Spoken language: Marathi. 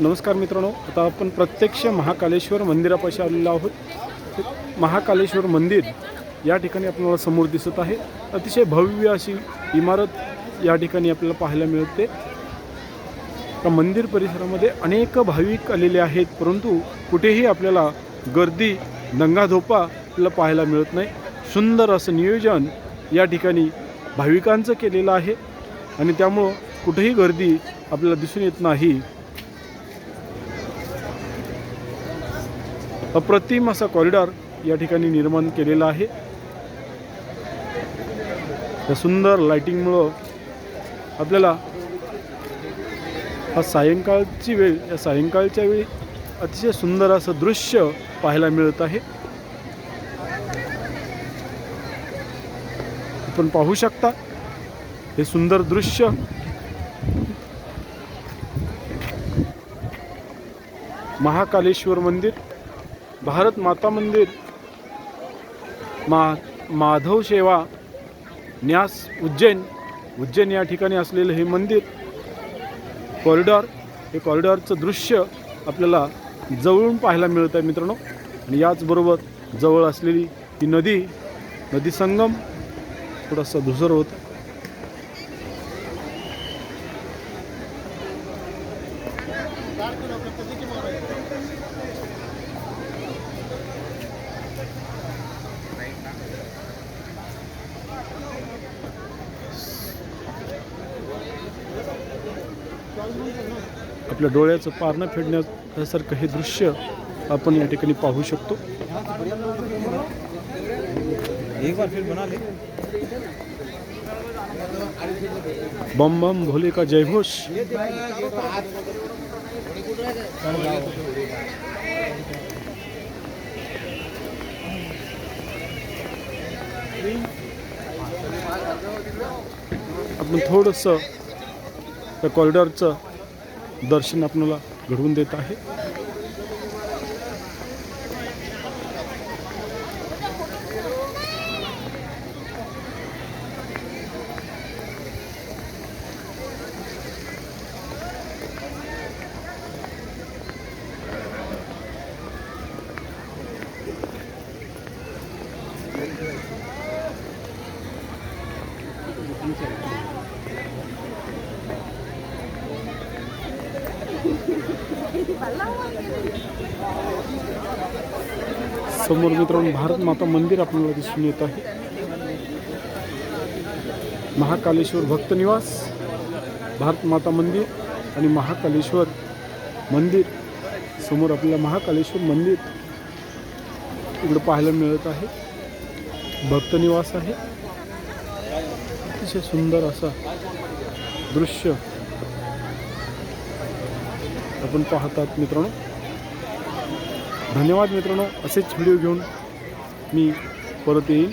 नमस्कार मित्रांनो आता आपण प्रत्यक्ष महाकालेश्वर मंदिरापाशी आलेलो आहोत. महाकालेश्वर मंदिर या ठिकाणी आपल्याला समोर दिसत आहे. अतिशय भव्य अशी इमारत या ठिकाणी आपल्याला पाहायला मिळते. त्या मंदिर परिसरामध्ये अनेक भाविक आलेले आहेत परंतु कुठेही आपल्याला गर्दी दंगाधोपा आपल्याला पाहायला मिळत नाही. सुंदर असं नियोजन या ठिकाणी भाविकांचं केलेलं आहे आणि त्यामुळं कुठेही गर्दी आपल्याला दिसून येत नाही. अप्रतिम असा कॉरिडॉर या ठिकाणी निर्माण केलेला आहे. या सुंदर लाइटिंगमुळं आपल्याला हा सायंकाळची वेळ या सायंकाळच्या वेळी अतिशय सुंदर असं दृश्य पाहायला मिळत आहे. आपण पाहू शकता हे सुंदर दृश्य. महाकालेश्वर मंदिर. भारत माता मंदिर मा माधव सेवा न्यास उज्जैन उज्जैन या ठिकाणी असलेलं हे मंदिर कॉरिडॉर हे कॉरिडॉरचं दृश्य आपल्याला जवळून पाहायला मिळत आहे मित्रांनो. आणि याचबरोबर जवळ असलेली ही नदी नदी संगम थोडासा धुसर होता. आपल्या डोळ्याचं पारणं फेडण्यासारखं हे दृश्य आपण या ठिकाणी पाहू शकतो. बम बम भोले का जयघोष? आपण थोडंसं त्या कॉरिडॉरचं दर्शन आपल्याला घडवून देत आहे. समोर मित्रांनो भारत माता मंदिर आपल्याला दिसून येत आहे. महाकालेश्वर भक्त निवास भारत माता मंदिर आणि महाकालेश्वर मंदिर. समोर आपल्याला महाकालेश्वर मंदिर इकडं पाहायला मिळत आहे. भक्त निवास आहे. अतिशय सुंदर असा दृश्य. आपण पाहतात मित्रांनो. धन्यवाद मित्रांनो. असेच व्हिडिओ घेऊन मी परत येईन.